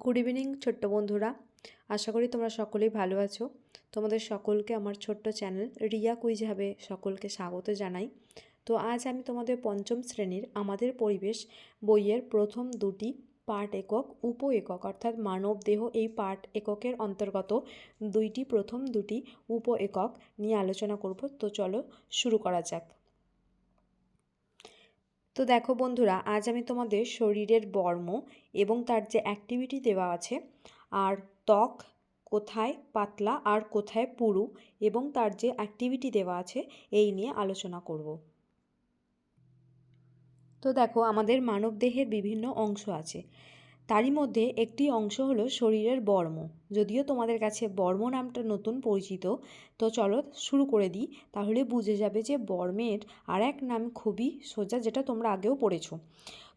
Good evening ছোট্ট বন্ধুরা। আশা করি তোমরা সকলেই ভালো আছো। তোমাদের সকলকে আমার ছোট্ট চ্যানেল রিয়া কুইজ হবে সকলকে স্বাগত জানাই। তো আজ আমি তোমাদের পঞ্চম শ্রেণির আমাদের পরিবেশ বইয়ের প্রথম দুটি পাঠ একক, উপ একক, অর্থাৎ মানব দেহ এই পাঠ এককের অন্তর্গত দুইটি প্রথম দুটি উপ একক নিয়ে আলোচনা করব। তো চলো শুরু করা যাক। তো দেখো বন্ধুরা, আজ আমি তোমাদের শরীরের বর্ম এবং তার যে অ্যাক্টিভিটি দেওয়া আছে, আর ত্বক কোথায় পাতলা আর কোথায় পুরু এবং তার যে অ্যাক্টিভিটি দেওয়া আছে, এই নিয়ে আলোচনা করব। তো দেখো, আমাদের মানবদেহের বিভিন্ন অংশ আছে। তারই মধ্যে একটি অংশ হলো শরীরের বর্ম। যদিও তোমাদের কাছে বর্ম নামটা নতুন পরিচিত, তো চলো শুরু করে দিই। তাহলে বুঝে যাবে যে বর্মের আর এক নাম খুবই সোজা, যেটা তোমরা আগেও পড়েছো।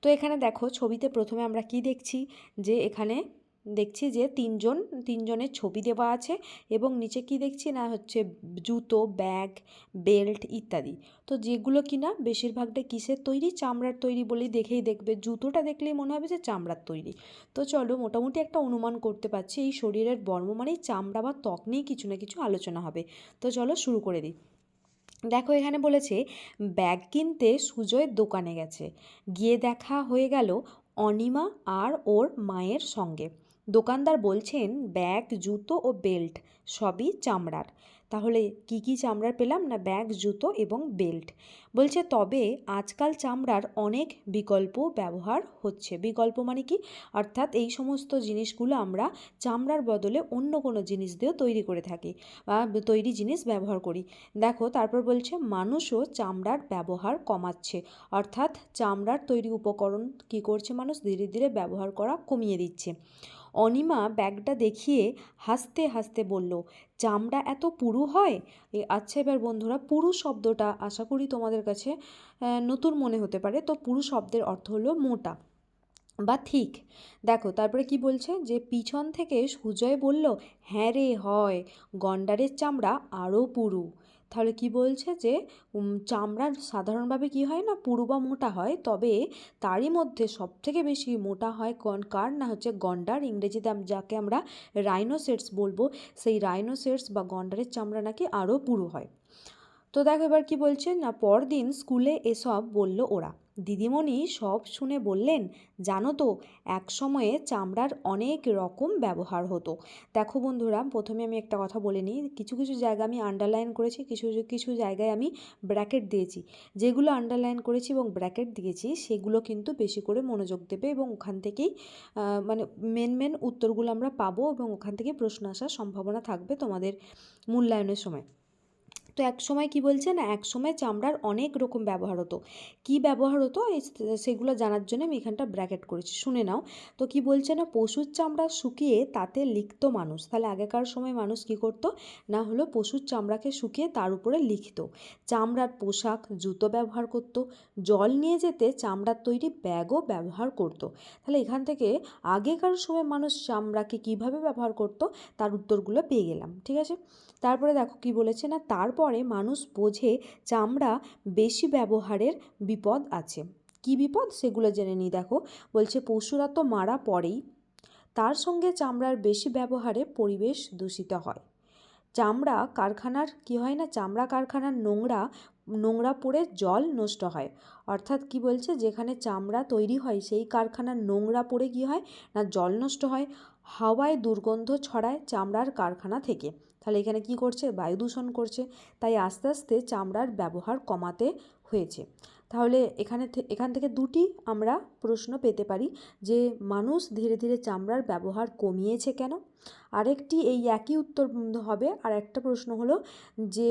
তো এখানে দেখো, ছবিতে প্রথমে আমরা কি দেখছি? যে এখানে দেখছি যে তিনজন, তিনজনের ছবি দেওয়া আছে এবং নিচে কি দেখছি না হচ্ছে জুতো, ব্যাগ, বেল্ট ইত্যাদি। তো যেগুলো কিনা বেশিরভাগটা কিসের তৈরি? চামড়ার তৈরি বলেই দেখেই দেখবে। জুতোটা দেখলেই মনে হবে যে চামড়ার তৈরি। তো চলো মোটামুটি একটা অনুমান করতে পারছি, এই শরীরের বর্ম মানেই চামড়া বা ত্বক নিয়ে কিছু না কিছু আলোচনা হবে। তো চলো শুরু করে দিই। দেখো এখানে বলেছে, ব্যাগ কিনতে সুজয় দোকানে গেছে। গিয়ে দেখা হয়ে গেল অনিমা আর ওর মায়ের সঙ্গে। দোকানদার বলছেন, ব্যাগ, জুতো ও বেল্ট সবই চামড়ার। তাহলে কি কি চামড়ার পেলাম না ব্যাগ, জুতো এবং বেল্ট? বলছে, তবে আজকাল চামড়ার অনেক বিকল্প ব্যবহার হচ্ছে। বিকল্প মানে কি? অর্থাৎ এই সমস্ত জিনিসগুলো আমরা চামড়ার বদলে অন্য কোনো জিনিস দিয়েও তৈরি করে থাকি বা তৈরি জিনিস ব্যবহার করি। দেখো, তারপর বলছে, মানুষও চামড়ার ব্যবহার কমাচ্ছে। অর্থাৎ চামড়ার তৈরি উপকরণ কি করছে মানুষ? ধীরে ধীরে ব্যবহার করা কমিয়ে দিচ্ছে। অনিমা ব্যাগটা দেখিয়ে হাসতে হাসতে বলল, চামড়া এত পুরু হয়? আচ্ছা এবার বন্ধুরা, পুরু শব্দটা আশা করি তোমাদের কাছে নতুন মনে হতে পারে। তো পুরু শব্দের অর্থ হলো মোটা বা ঠিক। দেখো, তারপরে কি বলছে? যে পিছন থেকে সুজয় বলল হ্যাঁ রে, হয়। গন্ডারের চামড়া আরও পুরু। তাহলে কি বলছে যে চামড়া সাধারণভাবে কি হয় না, পুরু বা মোটা হয়, তবে তারই মধ্যে সবথেকে বেশি মোটা হয় কার না হচ্ছে গন্ডার? ইংরেজিতে যাকে আমরা রাইনোসেটস বলব, সেই রাইনোসেটস বা গন্ডারের চামড়া নাকি আরও পুরু হয়। তো দেখো এবার কি বলছে, না পরদিন স্কুলে এসব বলল ওরা। দিদিমণি সব শুনে বললেন, জানো তো এক সময়ে চামড়ার অনেক রকম ব্যবহার হতো। দেখো বন্ধুরা, প্রথমে আমি একটা কথা বলে নিই। কিছু কিছু জায়গা আমি আন্ডারলাইন করেছি, কিছু কিছু জায়গায় আমি ব্র্যাকেট দিয়েছি। যেগুলো আন্ডারলাইন করেছি এবং ব্র্যাকেট দিয়েছি, সেগুলো কিন্তু বেশি করে মনোযোগ দেবে এবং ওখান থেকেই মানে মেন মেন উত্তরগুলো আমরা পাবো এবং ওখান থেকে প্রশ্ন আসার সম্ভাবনা থাকবে তোমাদের মূল্যায়নের সময়। তো এক সময় কি বলছে না, এক সময় চামড়ার অনেক রকম ব্যবহার হতো। কি ব্যবহার হতো? সেগুলো জানার জন্য আমি এখানটা ব্র্যাকেট করেছি। শুনে নাও। তো কি বলছে না, পশুর চামড়া শুকিয়ে তাতে লিখত মানুষ। তাহলে আগেকার সময় মানুষ কি করত? না হলো পশুর চামড়াকে শুকিয়ে তার উপরে লিখত। চামড়ার পোশাক, জুতো ব্যবহার করত। জল নিয়ে যেতে চামড়ার তৈরি ব্যাগও ব্যবহার করত। তাহলে এখান থেকে আগেকার সময় মানুষ চামড়াকে কীভাবে ব্যবহার করত? তার উত্তরগুলো পেয়ে গেলাম। ঠিক আছে? তারপরে দেখো কি বলেছে না, তারপরে মানুষ বোঝে চামড়া বেশি ব্যবহারের বিপদ আছে। কি বিপদ? সেগুলো জেনে নিই, দেখো। বলছে, পশুরা তো মারা পড়েই। তার সঙ্গে চামড়ার বেশি ব্যবহারে পরিবেশ দূষিত হয়। চামড়া কারখানার, কি হয় না? চামড়া কারখানার নোংরা নোংরা পড়ে জল নষ্ট হয়। অর্থাৎ কি বলছে? যেখানে চামড়া তৈরি হয়, সেই কারখানার নোংরা পড়ে কী হয়? না, জল নষ্ট হয়। হাওয়ায় দুর্গন্ধ ছড়ায় চামড়ার কারখানা থেকে। তাহলে এখানে কি করছে? বায়ু দূষণ করছে। তাই আস্তে আস্তে চামড়ার ব্যবহার কমাতে হয়েছে। তাহলে এখানে এখান থেকে দুটি আমরা প্রশ্ন পেতে পারি যে মানুষ ধীরে ধীরে চামড়ার ব্যবহার কমিয়েছে কেন? আরেকটি এই একই উত্তর হবে। আর একটা প্রশ্ন হলো যে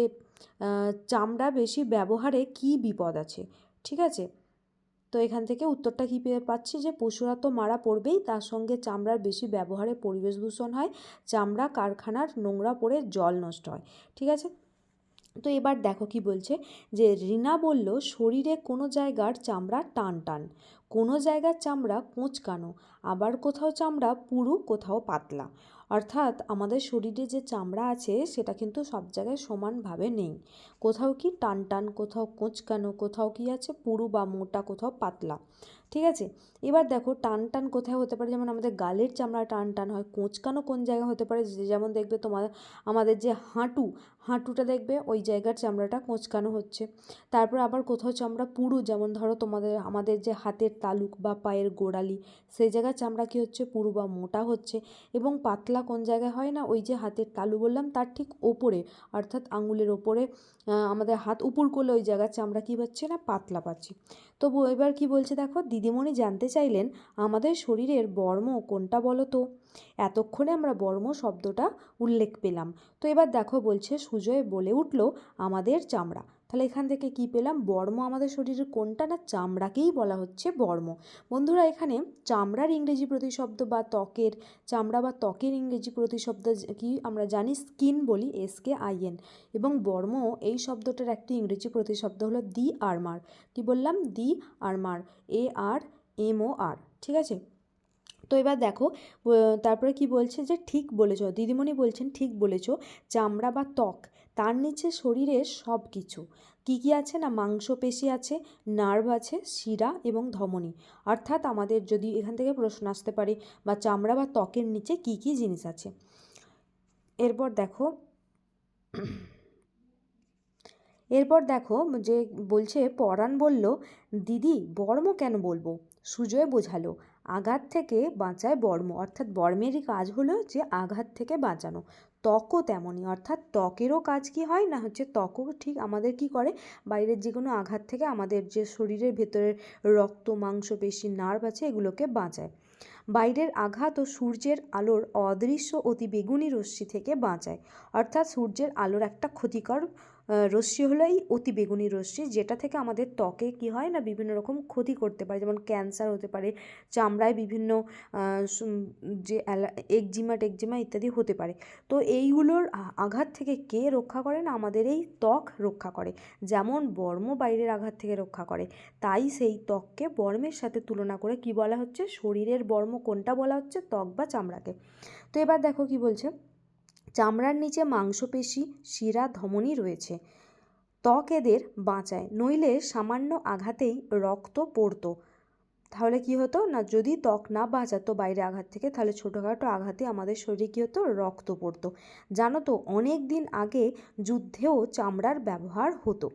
চামড়া বেশি ব্যবহারে কি বিপদ আছে? ঠিক আছে? তো এখান থেকে উত্তরটা কী পেয়ে পাচ্ছি? যে পশুরা তো মারা পড়বেই, তার সঙ্গে চামড়ার বেশি ব্যবহারে পরিবেশ দূষণ হয়, চামড়া কারখানার নোংরা পড়ে জল নষ্ট হয়, ঠিক আছে? তো এবার দেখো কি বলছে, যে রিনা বলল, শরীরে কোনো জায়গার চামড়া টান টান কোনো জায়গার চামড়া কোঁচকানো আবার কোথাও চামড়া পুরু, কোথাও পাতলা। অর্থাৎ আমাদের শরীরে যে চামড়া আছে, সেটা কিন্তু সব জায়গায় সমানভাবে নেই। কোথাও কি টান টান কোথাও কোঁচকানো কোথাও কি আছে পুরু বা মোটা, কোথাও পাতলা। ঠিক আছে? এবার দেখো টান টান কোথায় হতে পারে? যেমন আমাদের গালের চামড়া টান টান হয়, কোঁচকানো কোন জায়গায় হতে পারে? যেমন দেখবে তোমার, আমাদের যে হাঁটু, হাঁটুটা দেখবে ওই জায়গার চামড়াটা কোঁচকানো হচ্ছে। তারপর আবার কোথাও চামড়া পুরু, যেমন ধরো তোমাদের, আমাদের যে হাতের তালুক বা পায়ের গোড়ালি, সেই জায়গার চামড়া কী হচ্ছে? পুরু বা মোটা হচ্ছে। এবং পাতলা কোন জায়গায় হয় না? ওই যে হাতের তালু বললাম, তার ঠিক ওপরে, অর্থাৎ আঙুলের ওপরে আমাদের হাত উপর করলে ওই জায়গার চামড়া কী হচ্ছে না? পাতলা পাচ্ছি। তবু এবার কি বলছে দেখো? দিদিমণি জানতে চাইলেন আমাদের শরীরের বর্ম কোনটা বলো তো? এতক্ষণে আমরা বর্ম শব্দটা উল্লেখ পেলাম। তো এবার দেখো বলছে সুজয় বলে উঠল আমাদের চামড়া। তাহলে এখান থেকে কি পেলাম? বর্ম আমাদের শরীরের কোনটা না চামড়াকেই বলা হচ্ছে বর্ম। বন্ধুরা, এখানে চামড়ার ইংরেজি প্রতিশব্দ বা ত্বকের, চামড়া বা ত্বকের ইংরেজি প্রতিশব্দ কি আমরা জানি স্কিন বলি, এস কে আই এবং বর্ম এই শব্দটার একটি ইংরেজি প্রতিশব্দ হলো দি আর্মার। কি বললাম? The armour. A R M O R. ঠিক আছে? তো এবার দেখো তারপরে কি বলছে যে ঠিক বলেছ, দিদিমণি বলছেন ঠিক বলেছ, চামড়া বা ত্বক। তার নিচে শরীরের সব কিছু কী কী আছে না? মাংসপেশি আছে, নার্ভ আছে, শিরা এবং ধমনী। অর্থাৎ আমাদের যদি এখান থেকে প্রশ্ন আসতে পারে বা চামড়া বা ত্বকের নিচে কী কী জিনিস আছে। এরপর দেখো এরপর দেখো যে বলছে, পরাণ বলল, দিদি, বর্ম কেন বলব? সুজয় বোঝালো, আঘাত থেকে বাঁচায় বর্ম। অর্থাৎ বর্মেরই কাজ হলো যে আঘাত থেকে বাঁচানো। ত্বকও তেমনই, অর্থাৎ ত্বকেরও কাজ কি হয় না হচ্ছে ত্বকও ঠিক আমাদের কি করে? বাইরের যে কোনো আঘাত থেকে আমাদের যে শরীরের ভেতরের রক্ত মাংসপেশি নার্ভ আছে এগুলোকে বাঁচায়। বাইরের আঘাত ও সূর্যের আলোর অদৃশ্য অতি বেগুনি রশ্মি থেকে বাঁচায়, অর্থাৎ সূর্যের আলোর একটা ক্ষতিকর রশ্মি হলো এই অতি বেগুনি রশ্মি, যেটা থেকে আমাদের ত্বকে কি হয় না বিভিন্ন রকম ক্ষতি করতে পারে, যেমন ক্যান্সার হতে পারে, চামড়ায় বিভিন্ন যে একজিমা, টেকজিমা ইত্যাদি হতে পারে। তো এইগুলোর আঘাত থেকে কে রক্ষা করে না? আমাদের এই ত্বক রক্ষা করে। যেমন বর্ম বাইরের আঘাত থেকে রক্ষা করে। তাই সেই ত্বককে বর্মের সাথে তুলনা করে কি বলা হচ্ছে? শরীরের বর্ম কোনটা বলা হচ্ছে? ত্বক বা চামড়াকে। তো এবার দেখো কি বলছে। চামড়ার নিচে মাংসপেশি, শিরা, ধমনী রয়েছে। ত্বক এদের বাঁচায়, নইলে সামান্য আঘাতেই রক্ত পড়তো। তাহলে কি হতো? না, যদি ত্বক না বাঁচাতো বাইরে আঘাত থেকে, তাহলে ছোটোখাটো আঘাতে আমাদের শরীরে কী হতো? রক্ত পড়তো। জানো তো, অনেক দিন আগে যুদ্ধেও চামড়ার ব্যবহার হতো।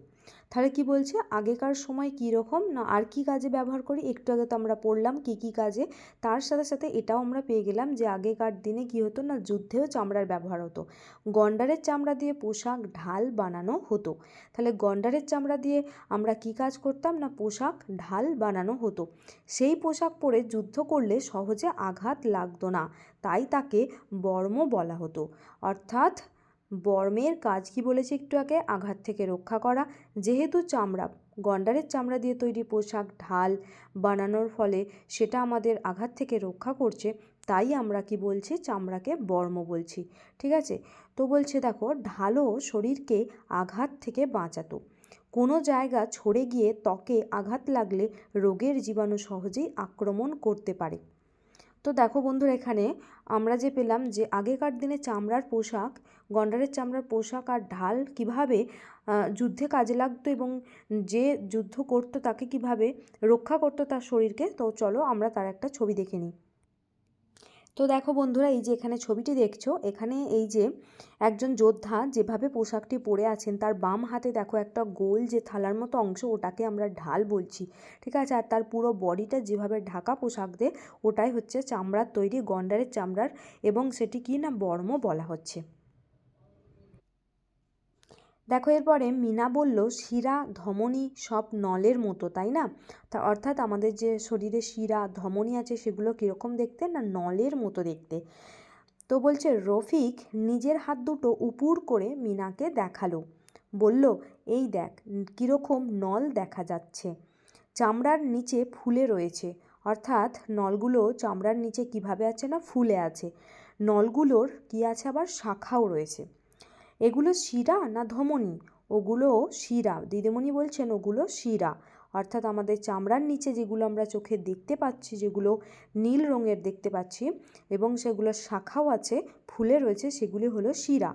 তাহলে কি বলছে? আগেকার সময় কী রকম? না, আর কি কাজে ব্যবহার করি? একটু আগে তো আমরা পড়লাম কী কী কাজে। তার সাথে সাথে এটাও আমরা পেয়ে গেলাম যে আগেকার দিনে কী হতো না, যুদ্ধেও চামড়ার ব্যবহার হতো। গন্ডারের চামড়া দিয়ে পোশাক, ঢাল বানানো হতো। তাহলে গন্ডারের চামড়া দিয়ে আমরা কি কাজ করতাম না, পোশাক, ঢাল বানানো হতো। সেই পোশাক পরে যুদ্ধ করলে সহজে আঘাত লাগতো না। তাই তাকে বর্ম বলা হতো। অর্থাৎ বর্মের কাজ কি বলেছি একটু আগে? আঘাত থেকে রক্ষা করা। যেহেতু চামড়া, গন্ডারের চামড়া দিয়ে তৈরি পোশাক, ঢাল বানানোর ফলে সেটা আমাদের আঘাত থেকে রক্ষা করছে, তাই আমরা কি বলছি? চামড়াকে বর্ম বলছি। ঠিক আছে? তো বলছে, দেখো, ঢালও শরীরকে আঘাত থেকে বাঁচাতো। কোনো জায়গা ছড়ে গিয়ে ত্বকে আঘাত লাগলে রোগের জীবাণু সহজেই আক্রমণ করতে পারে। তো দেখো বন্ধুরা, এখানে আমরা যে পেলাম যে আগেকার দিনে চামড়ার পোশাক গন্ডারের চামড়ার পোশাক আর ঢাল কীভাবে যুদ্ধে কাজে লাগতো এবং যে যুদ্ধ করতো তাকে কীভাবে রক্ষা করতো তার শরীরকে, তো চলো আমরা তার একটা ছবি দেখে নিই। তো দেখো বন্ধুরা, এই যে এখানে ছবিটি দেখছ, এখানে এই যে একজন যোদ্ধা যেভাবে পোশাকটি পরে আছেন, তার বাম হাতে দেখো একটা গোল যে থালার মতো অংশ, ওটাকে আমরা ঢাল বলছি, ঠিক আছে? আর তার পুরো বডিটা যেভাবে ঢাকা পোশাক দিয়ে, ওটাই হচ্ছে চামড়ার তৈরি, গন্ডারের চামড়ার এবং সেটি কি না বর্ম বলা হচ্ছে। দেখো, এরপরে মিনা বলল, শিরা, ধমনী সব নলের মতো, তাই না? তা অর্থাৎ আমাদের যে শরীরে শিরা, ধমনী আছে, সেগুলো কীরকম দেখতে? না, নলের মতো দেখতে। তো বলছে, রফিক নিজের হাত দুটো উপুর করে মিনাকে দেখাল। বলল, এই দেখ, কীরকম নল দেখা যাচ্ছে। চামড়ার নিচে ফুলে রয়েছে। অর্থাৎ নলগুলো চামড়ার নিচে কীভাবে আছে না, ফুলে আছে। নলগুলোর কী আছে আবার? শাখাও রয়েছে। এগুলো শিরা না ধমনী? ওগুলো শিরা। দিদিমণি বলছেন ওগুলো শিরা। অর্থাৎ আমাদের চামড়ার নিচে যেগুলো আমরা চোখে দেখতে পাচ্ছি, যেগুলো নীল রঙের দেখতে পাচ্ছি, এবং সেগুলো শাখাও আছে, ফুলে রয়েছে, সেগুলি হলো শিরা।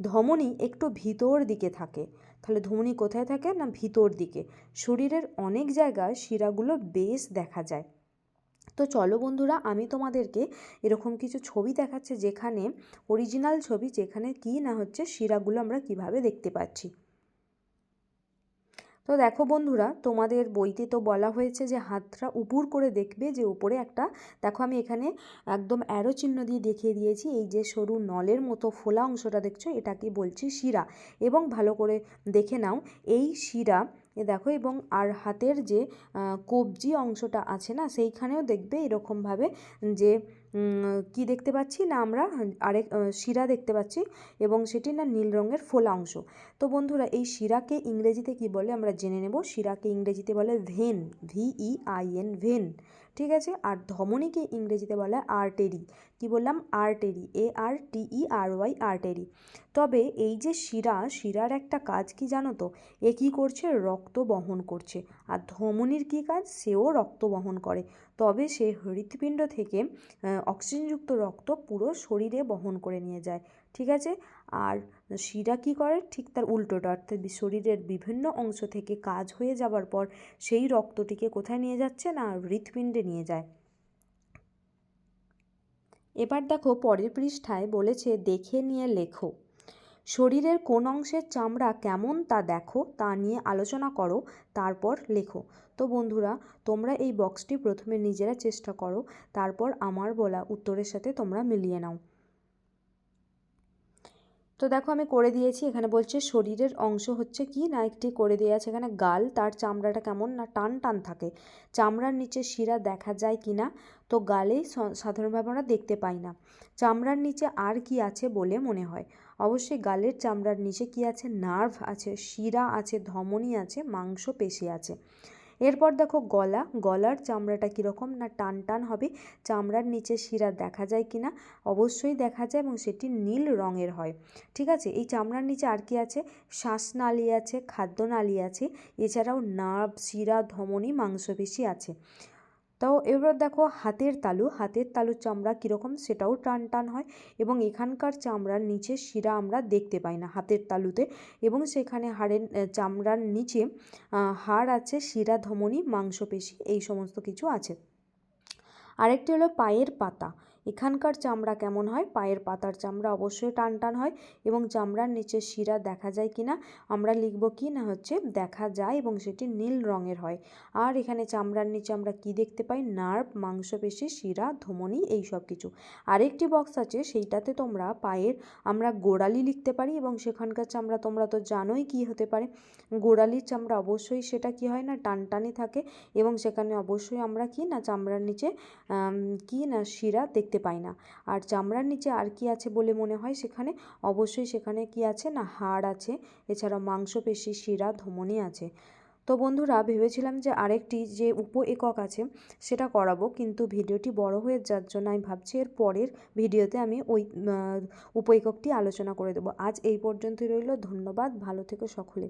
ধমনী একটু ভিতর দিকে থাকে। তাহলে ধমনী কোথায় থাকে না ভিতর দিকে? শরীরের অনেক জায়গায় শিরাগুলো বেশ দেখা যায়। তো চলো বন্ধুরা, আমি তোমাদেরকে এরকম কিছু ছবি দেখাচ্ছি যেখানে অরিজিনাল ছবি, যেখানে কি না হচ্ছে শিরাগুলো আমরা কীভাবে দেখতে পাচ্ছি। তো দেখো বন্ধুরা, তোমাদের বইতে তো বলা হয়েছে যে হাতটা উপুর করে দেখবে যে উপরে একটা, দেখো আমি এখানে একদম অ্যারো চিহ্ন দিয়ে দেখিয়ে দিয়েছি, এই যে সরু নলের মতো ফোলা অংশটা দেখছ এটাকে বলছি শিরা। এবং ভালো করে দেখে নাও, এই শিরা এ দেখো, এবং আর হাতের যে কবজি অংশটা আছে না, সেইখানেও দেখবে এরকমভাবে যে কি দেখতে পাচ্ছি না আমরা, আরেক শিরা দেখতে পাচ্ছি, এবং সেটি না নীল রঙের ফোলা অংশ। তো বন্ধুরা, এই শিরাকে ইংরেজিতে কি বলে আমরা জেনে নেব? শিরাকে ইংরেজিতে বলে vein V E I N vein. ঠিক আছে? আর ধমনীকে ইংরেজিতে বলে আর্টেরি কি বললাম? Artery A R T E R Y artery তবে এই যে শিরা, শিরার একটা কাজ কি জানো তো? এ কী করছে? রক্ত বহন করছে। আর ধমনির কী কাজ? সেও রক্ত বহন করে। তবে সে হৃৎপিণ্ড থেকে অক্সিজেনযুক্ত রক্ত পুরো শরীরে বহন করে নিয়ে যায়। ঠিক আছে? আর শিরা কী করে? ঠিক তার উল্টোটা, অর্থাৎ শরীরের বিভিন্ন অংশ থেকে কাজ হয়ে যাবার পর সেই রক্তটিকে কোথায় নিয়ে যাচ্ছে? না, হৃৎপিণ্ডে নিয়ে যায়। এবার দেখো পরের পৃষ্ঠায় বলেছে, দেখে নিয়ে লেখো। শরীরের কোন অংশের চামড়া কেমন তা দেখো, তা নিয়ে আলোচনা করো, তারপর লেখো। তো বন্ধুরা, তোমরা এই বক্সটি প্রথমে নিজেরা চেষ্টা করো, তারপর আমার বলা উত্তরের সাথে তোমরা মিলিয়ে নাও। তো দেখো আমি করে দিয়েছি, এখানে বলছে শরীরের অংশ হচ্ছে কি? না, একটি করে দেওয়া আছে এখানে গাল, তার চামড়াটা কেমন? না, টান টান থাকে। চামড়ার নিচে শিরা দেখা যায় কি না তো গালেই সাধারণভাবে আমরা দেখতে পাই না। চামড়ার নিচে আর কি আছে বলে মনে হয়? অবশ্যই গালের চামড়ার নিচে কি আছে? নার্ভ আছে, শিরা আছে, ধমনী আছে, মাংস, পেশি আছে। এরপর দেখো গলা, গলার চামড়াটা কীরকম না টান টান হবে, চামড়ার নিচে শিরা দেখা যায় কি না অবশ্যই দেখা যায় এবং সেটি নীল রঙের হয়। ঠিক আছে? এই চামড়ার নিচে আর কি আছে? শ্বাসনালী আছে খাদ্যনালী আছে, এছাড়াও নার্ভ শিরা, ধমনী, মাংসপেশি আছে। তো এবার দেখো হাতের তালু, হাতের তালুর চামড়া কীরকম সেটাও টান টান হয় এবং এখানকার চামড়ার নিচে শিরা আমরা দেখতে পাই না হাতের তালুতে এবং সেখানে হাড়ের চামড়ার নিচে হাড় আছে শিরা, ধমনী, মাংসপেশি এই সমস্ত কিছু আছে। আরেকটি হলো পায়ের পাতা। এখানকার চামড়া কেমন হয়? পায়ের পাতার চামড়া অবশ্যই টান টান হয় এবং চামড়ার নিচে শিরা দেখা যায় কি না আমরা লিখব কি না হচ্ছে, দেখা যায় এবং সেটি নীল রঙের হয়। আর এখানে চামড়ার নিচে আমরা কি দেখতে পাই? নার্ভ, মাংসপেশি, শিরা, ধমনী, এই সব কিছু। আরেকটি বক্স আছে, সেইটাতে তোমরা পায়ের আমরা গোড়ালি লিখতে পারি এবং সেখানকার চামড়া তোমরা তো জানোই কি হতে পারে। গোড়ালির চামড়া অবশ্যই সেটা কি হয় না? টানটানি থাকে এবং সেখানে অবশ্যই আমরা কি না, চামড়ার নিচে কি না শিরা দেখতে দেখতে পাই না। আর চামড়ার নিচে আর কি আছে বলে মনে হয় সেখানে? অবশ্যই সেখানে কি আছে? না, হাড় আছে। এছাড়া মাংসপেশি, শিরা, ধমনী আছে। তো বন্ধুরা, ভেবেছিলাম যে আরেকটি যে উপ একক আছে, সেটা করাবো। কিন্তু ভিডিওটি বড় হয়ে যার জন্য আমি ভাবছি এর পরের ভিডিওতে আমি ওই উপ এককটি আলোচনা করে দেবো। আজ এই পর্যন্তই রইল। ধন্যবাদ। ভালো থেকো সকলে।